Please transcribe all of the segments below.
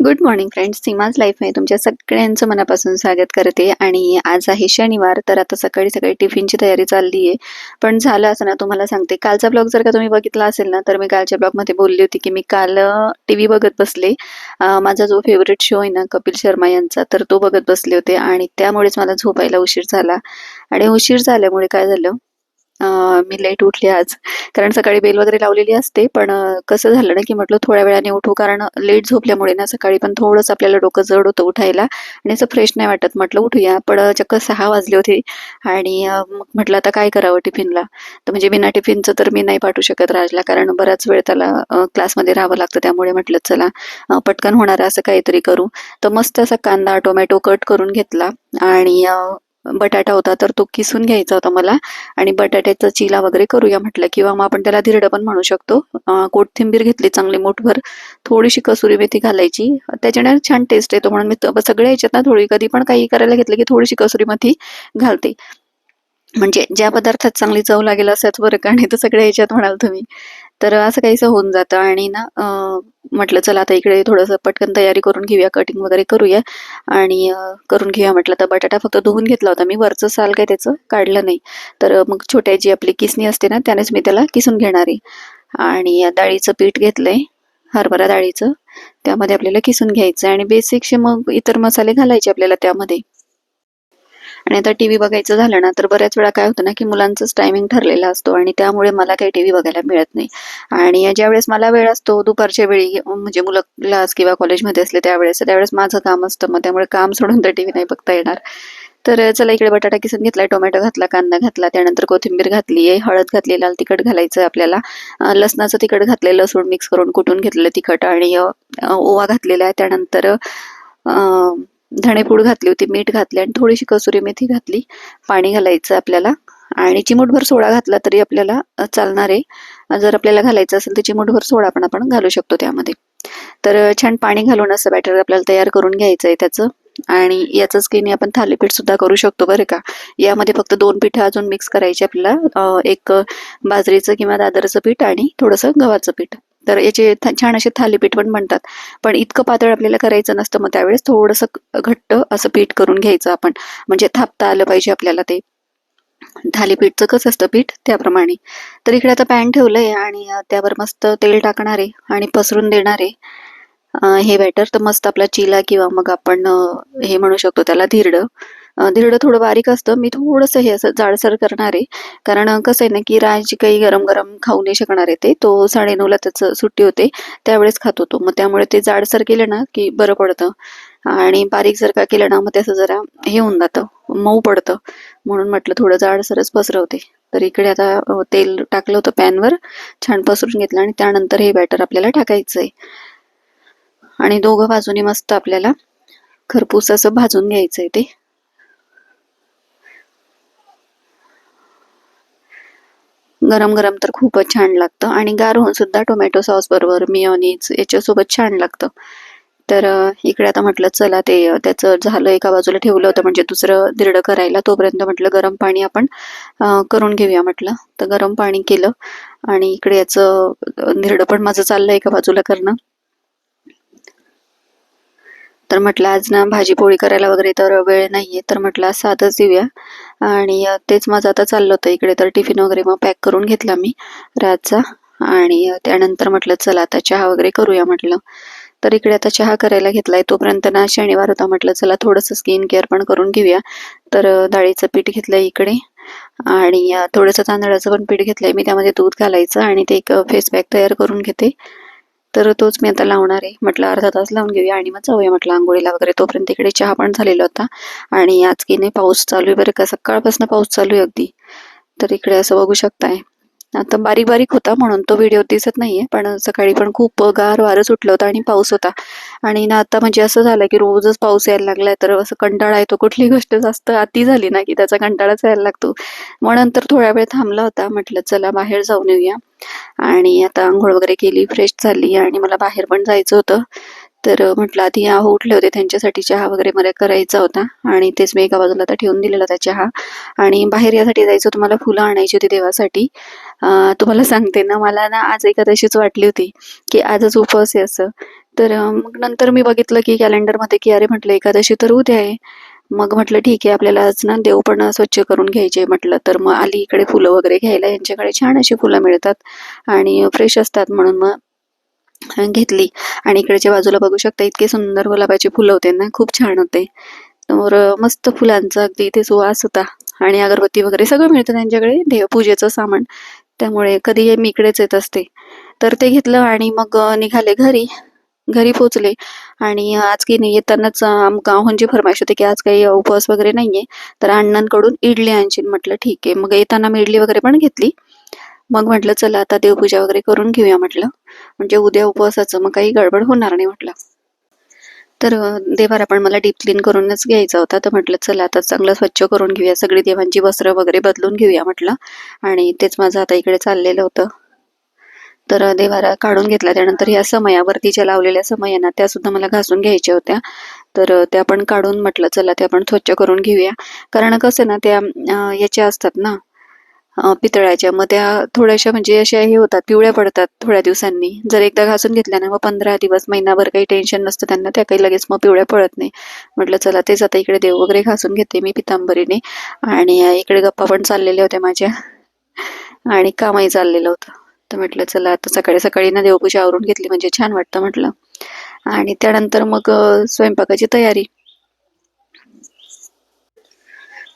Good morning friends Seema's life आहे तुमच्या सगळ्यांचं मनापासून स्वागत करते. आणि आज आहे शनिवार तर आता सकाळी सकाळी टिफिनची तयारी चालली आहे पण झालं असं ना तुम्हाला सांगते. कालचा ब्लॉग जर का तुम्ही बघितला असेल ना तर मी कालच्या ब्लॉगमध्ये बोलली होती की मी काल टी व्ही बघत बसले. माझा जो फेवरेट शो आहे ना कपिल शर्मा यांचा तर तो बघत बसले होते. आणि त्यामुळेच मला झोपायला उशीर झाला. आणि उशीर झाल्यामुळे काय झालं मी लेट उठले आज. कारण सकाळी बेल वगैरे लावलेली असते पण कसं झालं ना की म्हटलं थोड्या वेळाने उठू कारण लेट झोपल्यामुळे ना सकाळी पण थोडंसं आपल्याला डोकं जड होतं उठायला आणि असं फ्रेश नाही वाटत. म्हटलं उठूया. पण चक्क सहा वाजले होते आणि मग म्हटलं आता काय करावं टिफिनला? तर म्हणजे बिना टिफिनचं तर मी नाही पाठवू शकत राजला कारण बराच वेळ त्याला क्लासमध्ये राहावं लागतं. त्यामुळे म्हटलं चला पटकन होणार असं काहीतरी करू. तर मस्त असा कांदा टोमॅटो कट करून घेतला आणि बटाटा होता तर तो किसून घ्यायचा होता मला. आणि बटाट्याचा चिला वगैरे करूया म्हटलं. किंवा मग आपण त्याला धिरडं पण म्हणू शकतो. कोथिंबीर घेतली चांगली मोठभर. थोडीशी कसुरी मेथी घालायची. त्याच्याने छान टेस्ट येतो म्हणून मी सगळ्या ह्याच्यात ना थोडी कधी पण काही करायला घेतलं की थोडीशी कसुरी मेथी घालते. म्हणजे ज्या पदार्थात चांगली चव लागेल असं बरं का नाही तर सगळ्या ह्याच्यात म्हणाल तुम्ही. तर असं काहीसं होऊन जातं आणि ना म्हटलं चला आता इकडे थोडंसं पटकन तयारी करून घेऊया कटिंग वगैरे करूया. आणि करून घेऊया म्हटलं. तर बटाटा फक्त धुवून घेतला होता मी. वरचं साल काय त्याचं काढलं नाही. तर मग छोट्या जी आपली किसणी असते ना त्यानेच मी त्याला किसून घेणार आहे. आणि डाळीचं पीठ घेतलंय हरभरा डाळीचं. त्यामध्ये आपल्याला किसून घ्यायचं आणि बेसिकशे मग इतर मसाले घालायचे आपल्याला त्यामध्ये. आणि आता टी व्ही बघायचं झालं ना तर बऱ्याच वेळा काय होतं ना की मुलांचंच टायमिंग ठरलेला असतो आणि त्यामुळे मला काही टी व्ही बघायला मिळत नाही. आणि ज्यावेळेस मला वेळ असतो दुपारच्या वेळी म्हणजे मुलं क्लास किंवा कॉलेजमध्ये असले त्यावेळेस त्यावेळेस माझं काम असतं मग त्यामुळे काम सोडून तर टी व्ही नाही बघता येणार. तर चला इकडे बटाटा किसून घेतला टोमॅटो घातला कांदा घातला त्यानंतर कोथिंबीर घातली आहे हळद घातली लाल तिखट घालायचं आपल्याला. लसणाचं तिखट घातलं लसूण मिक्स करून कुटून घेतलेलं तिखट आणि ओवा घातलेला आहे. त्यानंतर धणेपूड घातली होती मीठ घातले आणि थोडीशी कसुरी मेथी घातली. पाणी घालायचं आपल्याला आणि चिमूटभर सोडा घातला तरी आपल्याला चालणार आहे. जर आपल्याला घालायचं असेल तर चिमूटभर सोडा पण आपण घालू शकतो त्यामध्ये. तर छान पाणी घालून असं बॅटर आपल्याला तयार करून घ्यायचं आहे त्याचं. आणि याचं स्किन आपण थालीपीठ सुद्धा करू शकतो बरं का. यामध्ये फक्त दोन पिठं अजून मिक्स करायची आपल्याला एक बाजरीचं किंवा दादरचं पीठ आणि थोडंसं गव्हाचं पीठ. तर याचे छान असे थालीपीठ पण म्हणतात पण इतकं पातळ आपल्याला करायचं नसतं मग त्यावेळेस थोडंसं घट्ट असं पीठ करून घ्यायचं आपण. म्हणजे थापता आलं पाहिजे आपल्याला ते. थालीपीठचं कसं असतं पीठ? त्याप्रमाणे. तर इकडे आता पॅन ठेवलंय आणि त्यावर मस्त तेल टाकणार आहे आणि पसरून देणार आहे. हे बॅटर तर मस्त आपला चिला किंवा मग आपण हे म्हणू शकतो त्याला धिरडं. धिरडं थोडं बारीक असतं. मी थोडंसं हे असं जाडसर करणार आहे. कारण कसं आहे ना की राज काही गरम गरम खाऊ नाही शकणार आहे ते. तो साडेनऊला त्याचं सुट्टी होते. त्यावेळेस खात होतो मग त्यामुळे ते जाडसर केलं ना की बरं पडतं. आणि बारीक जर का केलं ना मग त्याचं जरा हे होऊन जातं. मऊ पडतं. म्हणून म्हटलं थोडं जाडसरच पसरवते. तर इकडे आता तेल टाकलं होतं पॅनवर. छान पसरून घेतलं आणि त्यानंतर हे बॅटर आपल्याला टाकायचं आहे. आणि दोघं बाजूने मस्त आपल्याला खरपूस असं भाजून घ्यायचं आहे ते. गरम गरम तर खूपच छान लागतं. आणि गार होऊन सुद्धा टोमॅटो सॉस बरोबर मिओनीज याच्यासोबत छान लागतं. तर इकडे आता म्हटलं चला ते त्याचं झालं एका बाजूला ठेवलं होतं म्हणजे दुसरं धिरडं करायला. तोपर्यंत म्हटलं गरम पाणी आपण करून घेऊया म्हटलं. तर गरम पाणी केलं. आणि इकडे याचं अ, पण माझं चाललं एका बाजूला करणं. तर म्हटलं आज ना भाजी पोळी करायला वगैरे तर वेळ नाहीये. तर म्हटलं आज साधंच देऊया. आणि तेच माझं आता चाललं होतं. इकडे तर टिफिन वगैरे मग पॅक करून घेतला मी रातचा. आणि त्यानंतर म्हटलं चला आता चहा वगैरे करूया म्हटलं. तर इकडे आता चहा करायला घेतलाय. तोपर्यंत ना शनिवार होता. म्हटलं चला थोडंसं स्किन केअर पण करून घेऊया. तर डाळीचं पीठ घेतलंय इकडे. आणि थोडंसं तांदळाचं पण पीठ घेतलंय. मी त्यामध्ये दूध घालायचं आणि ते एक फेस पॅक तयार करून घेते. तर तोच मी आता लावणार आहे. म्हटलं अर्धा तास लावून घेऊया आणि मग जाऊया म्हटलं आंघोळीला वगैरे. तोपर्यंत इकडे चहा पण झालेला होता. आणि आज की नाही पाऊस चालू आहे बरं का. सकाळपासून पाऊस चालू आहे अगदी. तर इकडे असं बघू शकताय. आता बारीक बारीक होता म्हणून तो व्हिडिओ दिसत नाहीये पण सकाळी पण खूप गार वारं सुटलं होतं आणि पाऊस होता. आणि ना आता म्हणजे असं झालं की रोजच पाऊस यायला लागलाय तर असं कंटाळा येतो. कुठली गोष्ट जास्त अति झाली ना की त्याचा कंटाळाच यायला लागतो. मग नंतर थोड्या वेळ थांबला होता म्हटलं चला बाहेर जाऊन येऊया. आणि आता आंघोळ वगैरे केली फ्रेश झाली आणि मला बाहेर पण जायचं होतं. तर म्हटलं आधी आहो उठले होते. त्यांच्यासाठी चहा वगैरे मला करायचा होता आणि तेच मी एका बाजूला आता ठेवून दिलेला होता चहा. आणि बाहेर यासाठी जायचं होतं. मला फुलं आणायची होती देवासाठी. तुम्हाला सांगते ना मला ना आज एकादशीच वाटली होती की आजच उपवास आहे असं. तर मग नंतर मी बघितलं की कॅलेंडरमध्ये की अरे म्हटलं एकादशी तर उद्या आहे मग म्हटलं ठीक आहे आपल्याला आज ना देव पण स्वच्छ करून घ्यायचे म्हटलं. तर मग आली इकडे फुलं वगैरे घ्यायला यांच्याकडे छान अशी फुलं मिळतात आणि फ्रेश असतात म्हणून मग घेतली. आणि इकडच्या बाजूला बघू शकता इतके सुंदर गुलाबाचे फुलं होते ना खूप छान होते. तर मस्त फुलांचा अगदी इथे सुवास होता. आणि अगरबत्ती वगैरे सगळं मिळतं त्यांच्याकडे देवपूजेचं सामान. त्यामुळे कधी मी इकडेच येत असते. तर ते घेतलं आणि मग निघाले घरी. घरी पोचले आणि आज की नाही येतानाच आम गावहून फरमाईश होती की आज काही उपवास वगैरे नाहीये तर अण्णांकडून इडली आणशील म्हटलं ठीक आहे. मग येताना मी इडली वगैरे पण घेतली. मग म्हटलं चला आता देवपूजा वगैरे करून घेऊया म्हटलं. म्हणजे उद्या उपवासाचं मग काही गडबड होणार नाही म्हटलं. तर देवारा पण मला डीप क्लीन करूनच घ्यायचा होता. तर म्हटलं चला आता चांगलं स्वच्छ करून घेऊया. सगळी देवांची वस्त्र वगैरे बदलून घेऊया म्हटलं. आणि तेच माझं आता इकडे चाललेलं होतं. तर देवारा काढून घेतला. त्यानंतर ह्या समयावरती ज्या लावलेल्या समयाना त्या सुद्धा मला घासून घ्यायच्या होत्या. तर त्या पण काढून म्हटलं चला त्या पण स्वच्छ करून घेऊया. कारण कसं ना त्या याच्या असतात ना पितळाच्या मग त्या थोड्याशा म्हणजे अशा हे होतात पिवळ्या पडतात थोड्या दिवसांनी. जर एकदा घासून घेतल्या ना मग पंधरा दिवस महिनाभर काही टेन्शन नसतं त्यांना त्या काही लगेच मग पिवळ्या पडत नाही. म्हटलं चला तेच आता इकडे देव वगैरे घासून घेते मी पितांबरीने. आणि इकडे गप्पा पण चाललेल्या होत्या माझ्या. आणि कामही चाललेलं होतं. तर म्हटलं चला आता सकाळी सकाळी ना देवपूजा आवरून घेतली म्हणजे छान वाटतं म्हटलं. आणि त्यानंतर मग स्वयंपाकाची तयारी.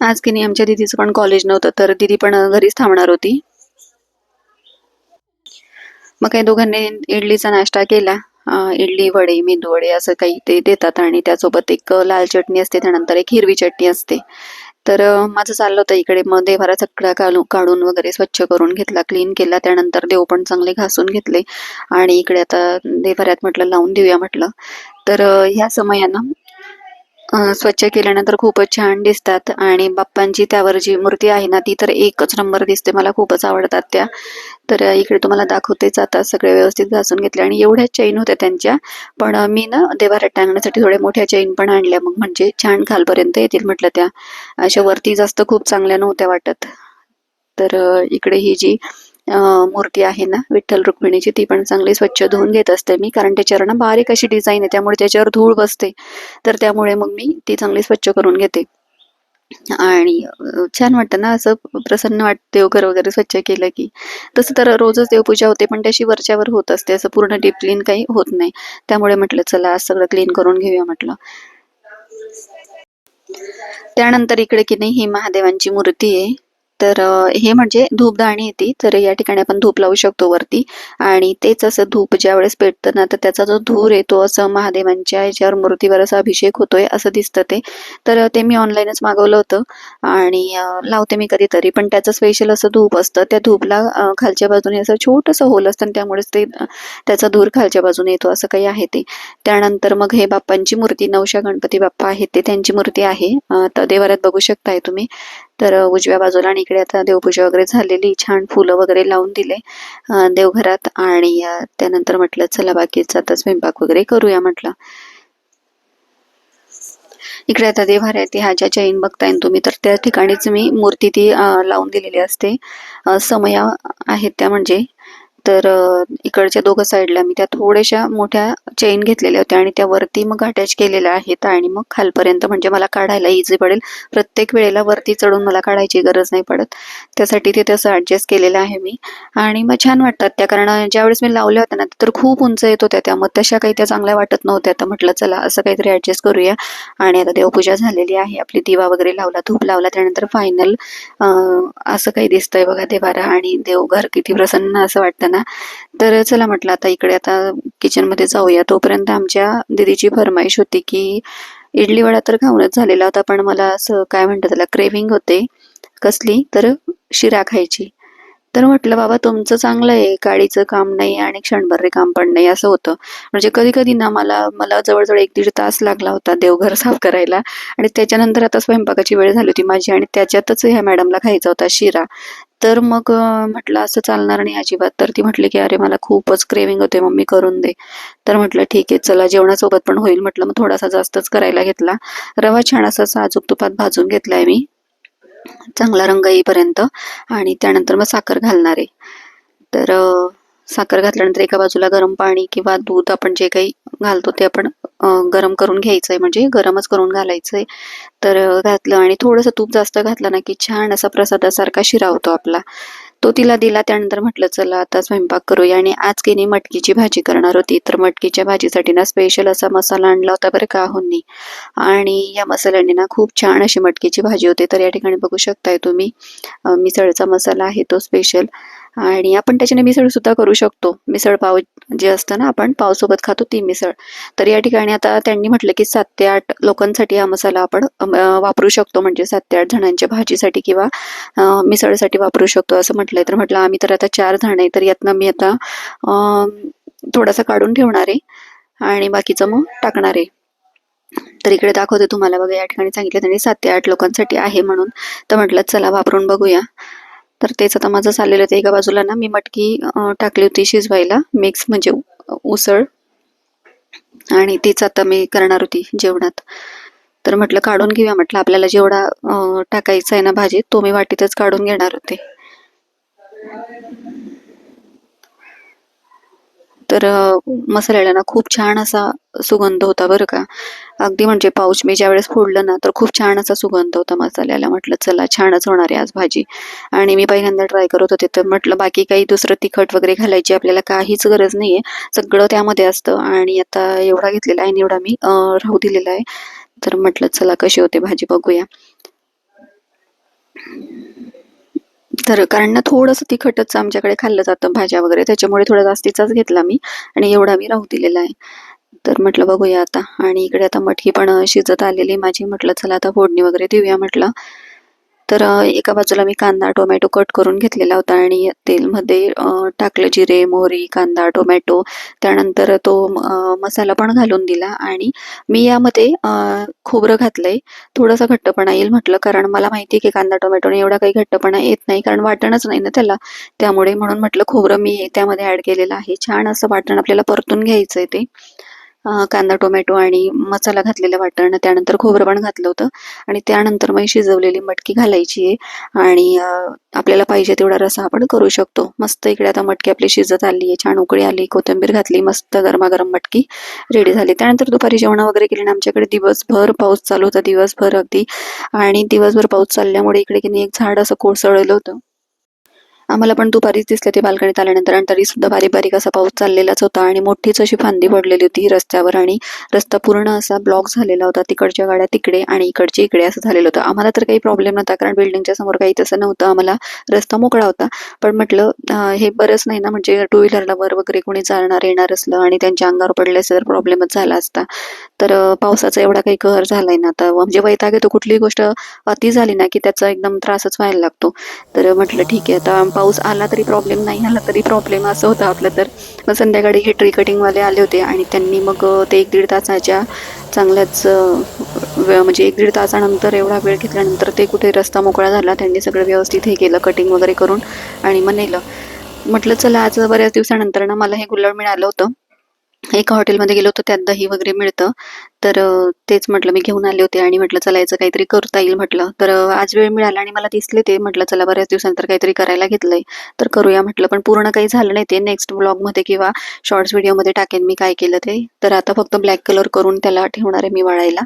आज की नाही आमच्या दिदीचं पण कॉलेज नव्हतं तर दिदी पण घरीच थांबणार होती. मग काही दोघांनी इडलीचा नाश्ता केला. इडली वडे मेंदू वडे असं काही ते देतात आणि त्यासोबत एक लाल चटणी असते त्यानंतर एक हिरवी चटणी असते. तर माझं चाललं होतं इकडे मग देवारा सगळा काढून काढून वगैरे स्वच्छ करून घेतला क्लीन केला त्यानंतर देव पण चांगले घासून घेतले. आणि इकडे आता देवाऱ्यात म्हटलं लावून देऊया म्हटलं. तर ह्या समयानं स्वच्छ केल्यानंतर खूपच छान दिसतात. आणि बाप्पांची त्यावर जी मूर्ती आहे ना ती तर एकच नंबर दिसते. मला खूपच आवडतात त्या. तर इकडे तुम्हाला दाखवतेच आता सगळे व्यवस्थित घासून घेतले आणि एवढ्या चैन होत्या त्यांच्या. पण मी ना देवाऱ्यात टांगण्यासाठी थोड्या मोठ्या चैन पण आणल्या. मग म्हणजे छान खालपर्यंत येतील म्हटलं त्या. अशा वरती जास्त खूप चांगल्या नव्हत्या वाटत. तर इकडे ही जी मूर्ती आहे ना विठ्ठल रुक्मिणीची ती पण चांगली स्वच्छ धुवून घेत असते मी कारण त्याच्यावर ना बारीक अशी डिझाईन आहे त्यामुळे त्याच्यावर धूळ बसते. तर त्यामुळे मग मी ती चांगली स्वच्छ करून घेते. आणि छान वाटतं ना असं प्रसन्न वाटतं देवघर वगैरे स्वच्छ केलं की. तसं तर रोजच देवपूजा होते पण त्याशी वरच्यावर होत असते असं पूर्ण डीप क्लीन काही होत नाही. त्यामुळे म्हटलं चला आज सगळं क्लीन करून घेऊया म्हटलं. त्यानंतर इकडे की नाही ही महादेवांची मूर्ती आहे. तर हे म्हणजे धूपदाणी येते. तर या ठिकाणी आपण धूप लावू शकतो वरती. आणि तेच असं धूप ज्या वेळेस पेटतं ना तर त्याचा जो धूर येतो असं महादेवांच्या याच्यावर मूर्तीवर असा अभिषेक होतोय असं दिसतं ते. तर ते मी ऑनलाईनच मागवलं होतं. आणि लावते मी कधीतरी. पण त्याचं स्पेशल असं धूप असतं. त्या धूपला खालच्या बाजूने असं छोटंसं होल असतं आणि त्यामुळेच ते त्याचा धूर खालच्या बाजूने येतो असं काही आहे ते. त्यानंतर मग हे बाप्पांची मूर्ती नवशा गणपती बाप्पा आहेत ते. त्यांची मूर्ती आहे. तर देवारात बघू शकताय तुम्ही. तर उजव्या बाजूला आणि इकडे आता देवपूजा वगैरे झालेली. छान फुलं वगैरे लावून दिले देवघरात. आणि त्यानंतर म्हटलं चला बाकीचा आता स्वयंपाक वगैरे करूया म्हटलं. इकडे आता देवाऱ्यात ह्या ज्या जैन बघताय तुम्ही तर त्या ठिकाणीच मी मूर्ती ती लावून दिलेली असते. समया आहेत त्या म्हणजे तर इकडच्या दोघं साईडला मी त्या थोड्याशा मोठ्या चेन घेतलेल्या होत्या आणि त्या वरती मग अटॅच केलेल्या आहेत आणि मग खालपर्यंत म्हणजे मला काढायला इझी पडेल. प्रत्येक वेळेला वरती चढून मला काढायची गरज नाही पडत. त्यासाठी ते तसं ॲडजस्ट केलेलं आहे मी. आणि मग छान वाटतात त्या कारण ज्यावेळेस मी लावल्या होत्या ना तर खूप उंच येत होत्या त्या. मग तशा काही त्या चांगल्या वाटत नव्हत्या. तर म्हटलं चला असं काहीतरी ॲडजस्ट करूया. आणि आता देवपूजा झालेली आहे. आपली दिवा वगैरे लावला धूप लावला त्यानंतर फायनल असं काही दिसतंय बघा देवारा आणि देवघर किती प्रसन्न असं वाटतं ना. तर चला म्हटलं आता इकडे आता किचनमध्ये जाऊया. तोपर्यंत आमच्या दिदीची फरमाईश होती की इडली वडा तर खाऊनच झालेला होता पण मला असं काय म्हणतात त्याला क्रेविंग होते कसली तर शिरा खायची. तर म्हटलं बाबा तुमचं चांगलं आहे. गाडीचं काम नाही आणि क्षणभर काम पण नाही असं होतं. म्हणजे कधी कधी ना मला मला जवळजवळ एक दीड तास लागला होता देवघर साफ करायला. आणि त्याच्यानंतर आता स्वयंपाकाची वेळ झाली होती माझी आणि त्याच्यातच ह्या मॅडमला खायचा होता शिरा. तर मग म्हटलं असं चालणार नाही अजिबात. तर ती म्हटली की अरे मला खूपच क्रेविंग होते मम्मी करून दे. तर म्हटलं ठीक आहे चला जेवणासोबत पण होईल. म्हटलं मग थोडासा जास्तच करायला घेतला. रवा छान असा साजूक तुपात भाजून घेतलाय मी. चांगला रंग येईपर्यंत आणि त्यानंतर मग साखर घालणार आहे. तर साखर घातल्यानंतर एका बाजूला गरम पाणी किंवा दूध आपण जे काही घालतो ते आपण गरम करून घ्यायचंय म्हणजे गरमच करून घालायचंय. तर घातलं आणि थोडंसं तूप जास्त घातलं ना की छान असा प्रसादासारखा शिरा होतो आपला. तो तिला दिला त्यानंतर म्हटलं चला आता स्वयंपाक करूया. आणि आज की मटकीची भाजी करणार होती. तर मटकीच्या भाजीसाठी ना स्पेशल असा मसाला आणला होता बरं का होनी आणि या मसाल्याने ना खूप छान अशी मटकीची भाजी होते. तर या ठिकाणी बघू शकताय तुम्ही मिसळचा मसाला आहे तो स्पेशल आणि आपण त्याच्याने मिसळ सुद्धा करू शकतो. मिसळ पाव जे असतं ना आपण पावसोबत खातो ती मिसळ. तर या ठिकाणी आता त्यांनी म्हटलं की सात ते आठ लोकांसाठी हा मसाला आपण वापरू शकतो. म्हणजे सात ते आठ जणांच्या भाजीसाठी किंवा मिसळसाठी वापरू शकतो असं म्हटलंय. तर म्हटलं आम्ही तर आता चार जण आहे तर यातनं मी आता थोडासा काढून ठेवणार आहे. आणि बाकीचं मग टाकणार आहे. तर इकडे दाखवते तुम्हाला बघा या ठिकाणी सांगितलं त्यांनी सात ते आठ लोकांसाठी आहे म्हणून. तर म्हटलं चला वापरून बघूया. तर तेच आता माझं चाललेलं ते एका बाजूला ना मी मटकी टाकली होती शिजवायला. मिक्स म्हणजे उसळ. आणि तीच आता मी करणार होती जेवणात. तर म्हटलं काढून घेऊया. म्हटलं आपल्याला जेवढा टाकायचा आहे ना भाजीत तो मी वाटीतच काढून घेणार होते. तर मसाल्याला ना खूप छान असा सुगंध होता बरं का. अगदी म्हणजे पाऊच मी ज्यावेळेस फोडलं ना तर खूप छान असा सुगंध होता मसाल्याला. म्हटलं चला छानच होणार आहे आज भाजी. आणि मी पहिल्यांदा ट्राय करत होते तर म्हटलं बाकी काही दुसरं तिखट वगैरे घालायची आपल्याला काहीच गरज नाहीये. सगळं त्यामध्ये असतं. आणि आता एवढा घेतलेला आहे आणि एवढा मी राहू दिलेला आहे. तर म्हटलं चला कशी होते भाजी बघूया. तर कारण ना थोडंसं तिखटच आमच्याकडे खाल्लं जातं भाज्या वगैरे त्याच्यामुळे थोडा जास्तीचाच घेतला मी आणि एवढा मी राहू दिलेला आहे. तर म्हटलं बघूया आता. आणि इकडे आता मटकी पण शिजत आलेली. माझी म्हटलं चला आता फोडणी वगैरे देऊया म्हटलं. तर एका बाजूला मी कांदा टोमॅटो कट करून घेतलेला होता आणि तेलमध्ये टाकलं जिरे मोहरी कांदा टोमॅटो. त्यानंतर तो मसाला पण घालून दिला आणि मी यामध्ये खोबरं घातलंय. थोडासा घट्टपणा येईल म्हटलं कारण मला माहिती आहे की कांदा टोमॅटोने एवढा काही घट्टपणा येत नाही कारण वाटणच नाही ना त्याला. त्यामुळे म्हणून म्हटलं खोबरं मी त्यामध्ये ऍड केलेलं आहे. छान असं वाटण आपल्याला परतून घ्यायचं आहे ते. कांदा टोमॅटो आणि मसाला घातलेला वाटण त्यानंतर खोबरं पण घातलं होतं. आणि त्यानंतर मग शिजवलेली मटकी घालायची आहे. आणि आपल्याला पाहिजे तेवढा रसा आपण करू शकतो. मस्त इकडे आता मटकी आपली शिजत आली आहे. छान उकळी आली कोथिंबीर घातली मस्त गरमागरम मटकी रेडी झाली. त्यानंतर दुपारी जेवण वगैरे केली आणि आमच्याकडे दिवसभर पाऊस चालू होता दिवसभर अगदी. आणि दिवसभर पाऊस चालल्यामुळे इकडे की नाही एक झाड असं कोसळलं होतं. आम्हाला पण दुपारीच दिसले ते बाल्कनीत आल्यानंतर. आणि तरी सुद्धा बारीक बारीक असा पाऊस चाललेलाच होता. आणि मोठीच अशी फांदी पडलेली होती रस्त्यावर. आणि रस्ता पूर्ण असा ब्लॉक झालेला होता. तिकडच्या गाड्या तिकडे आणि इकडच्या इकडे असं झालेलं होतं. आम्हाला तर काही प्रॉब्लेम नव्हता. कारण बिल्डिंगच्या समोर काही तसं नव्हतं. आम्हाला रस्ता मोकळा होता. पण म्हटलं हे बरंच नाही ना. म्हणजे टू व्हीलरला वर वगैरे कोणी जाणार येणार असलं आणि त्यांच्या अंगावर पडले असं तर प्रॉब्लेमच झाला असता. तर पावसाचा एवढा काही कहर झालाय ना. आता म्हणजे वैताग येतो. कुठलीही गोष्ट अति झाली ना की त्याचा एकदम त्रासच व्हायला लागतो. तर म्हटलं ठीक आहे. आता पाऊस आला तरी प्रॉब्लेम नाही आला तरी प्रॉब्लेम असं होतं आपलं तर. मग संध्याकाळी हे ट्री कटिंगवाले आले होते आणि त्यांनी मग ते एक दीड तासाच्या चांगल्याच म्हणजे एक दीड तासानंतर एवढा वेळ घेतल्यानंतर ते कुठे रस्ता मोकळा झाला त्यांनी सगळं व्यवस्थित हे केलं कटिंग वगैरे करून आणि मग नेलं. म्हटलं चला आज बऱ्याच दिवसानंतर ना मला हे गुलाब मिळालं होतं. एका हॉटेलमध्ये गेलो होतो त्यात दही वगैरे मिळतं. तर तेच म्हटलं मी घेऊन आले होते आणि म्हटलं चला याचं काहीतरी करता येईल म्हटलं. तर आज वेळ मिळाला आणि मला दिसले ते. म्हटलं चला बऱ्याच दिवसानंतर काहीतरी करायला घेतलंय. तर करूया म्हटलं पण पूर्ण काही झालं नाही ते. नेक्स्ट ब्लॉगमध्ये किंवा शॉर्ट्स व्हिडिओमध्ये टाकेन मी काय केलं ते. तर आता फक्त ब्लॅक कलर करून त्याला ठेवणार आहे मी वाळायला.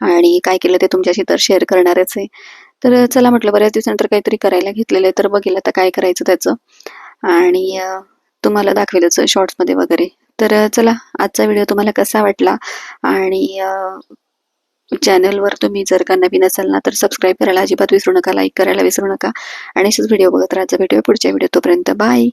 आणि काय केलं ते तुमच्याशी तर शेअर करणारच आहे. तर चला म्हटलं बऱ्याच दिवसानंतर काहीतरी करायला घेतलेलं आहे. तर बघेल आता काय करायचं त्याचं. आणि तुम्हाला दाखवेलच शॉर्ट्समध्ये वगैरे. तर चला आजचा व्हिडिओ तुम्हाला कसा वाटला? आणि चॅनलवर तुम्ही जर का नवीन असाल ना तर सबस्क्राईब करायला अजिबात विसरू नका लाईक करायला विसरू नका. आणि असेच व्हिडिओ बघत राहायचा भेटूया पुढच्या व्हिडिओ तोपर्यंत बाय!